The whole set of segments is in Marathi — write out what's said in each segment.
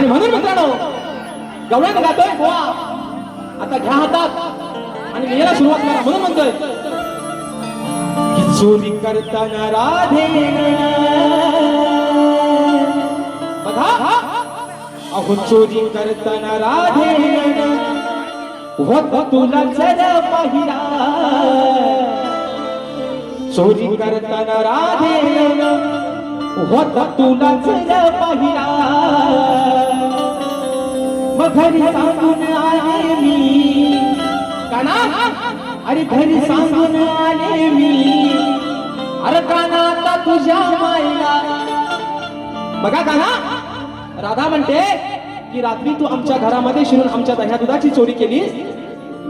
आणि म्हणून मित्रांनो गवळण गातोय गोवा. आता घ्या हातात आणि याला सुरुवात करा. म्हणून म्हणतोय चोरी करताना राधे बघा अहो चोरी करताना राधे होत तुला जर पाहिला. चोरी करताना राधे होत तुला जर पाहिला. घरी सांगून आले मी. काना? अरे घरी सांगून आले मी. अरे काना आता तुझ्या मायला. बघा काना राधा म्हणते की रात्री तू आमच्या घरामध्ये शिरून आमच्या दह्या दुधाची चोरी केलीस?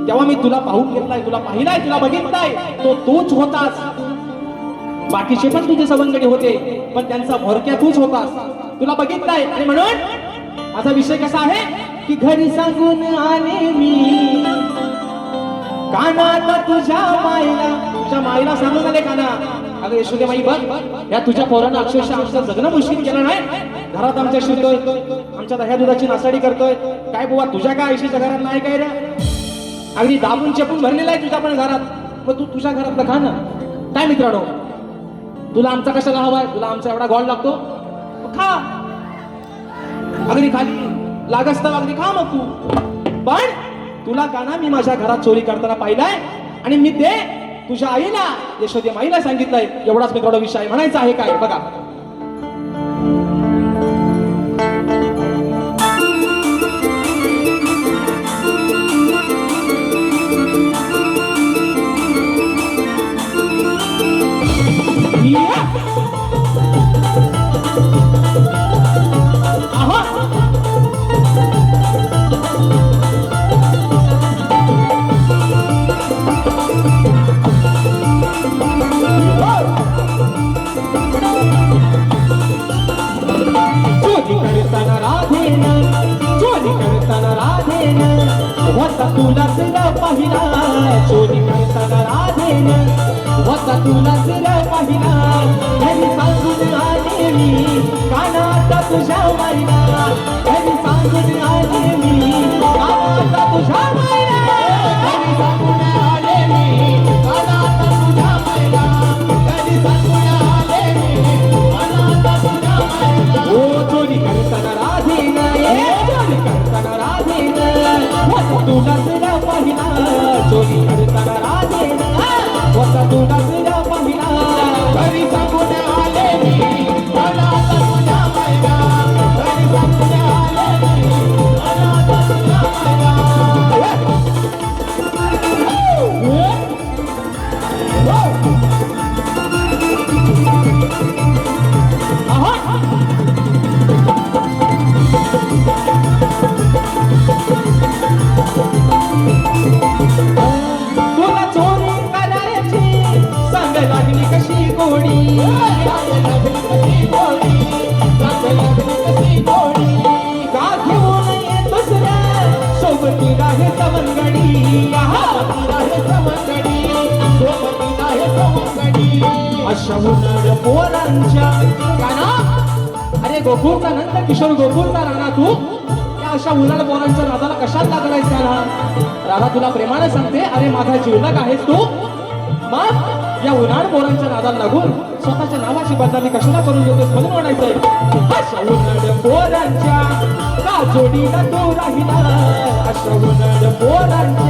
तेव्हा मी तुला पाहून घेतलाय तुला पाहिलाय तुला बघितलाय. तो तूच होतास. बाकीचे पण तुझे सवंगडी होते पण त्यांचा भोरक्या तूच होतास. तुला बघितलाय. आणि म्हणून माझा विषय कसा आहे? की घरी सांगून आले मी. कानात तुझ्या माईला तुझ्या मायला सांगून आले काना. अगं यशोदे माई बघ या तुझ्या पोरानं अक्षरशः आमचं जगणं मुश्किल केलं नाही. घरात आमच्या शिरतोय आमच्या दह्या दुधाची नासाडी करतोय. काय बुवा तुझ्या काय आयुष्याच्या घरात नाही काय रे? अगदी दाबून चेपून भरलेला आहे तुझ्या पण घरात. मग तू तुझ्या घरातलं खा ना. काय मित्रांनो? तुला आमचा कशाला हवाय तुला आमचा एवढा गॉड लागतो? खा. अगदी खाली. लागस तर अगदी खा मग तू. पण तुला गाणं मी माझ्या घरात चोरी करताना पाहिलाय? आणि मी ते तुझ्या आईला यशोदी माईला सांगितलंय. एवढाच मित्रांनो विषय म्हणायचा आहे काय? बघा. अशा पोरांच्या अरे गोकुळचा नंद किशोर गोकुळचा राणा तू. या अशा उन्हाळ पोरांच्या राजाला कशात लागलायस त्याला? राधा तुला प्रेमाने सांगते. अरे माझा जीवलक आहेस तू. नादाला लागून स्वतःच्या नावाची बदनामी कशाला करून घेतो म्हणून म्हणायचंय. अशा उन्हाळ पोरांच्या का जोडीला तो राहिला. अशा उन्हाळ पोरांच्या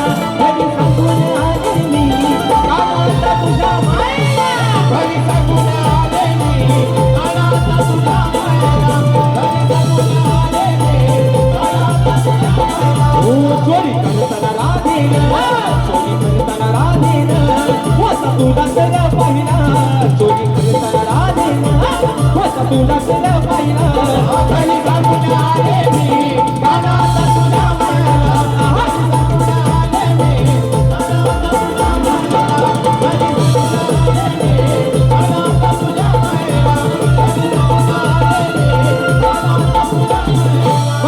तुझ्या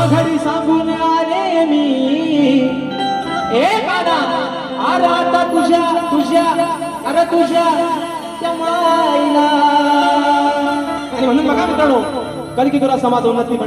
घरी सांगून आले मी. ए काना अरे आता तुझ्या तुझ्या अरे तुझ्या त्या माईला. म्हणून बघा मित्रांनो कधी की तुला समाज उन्नती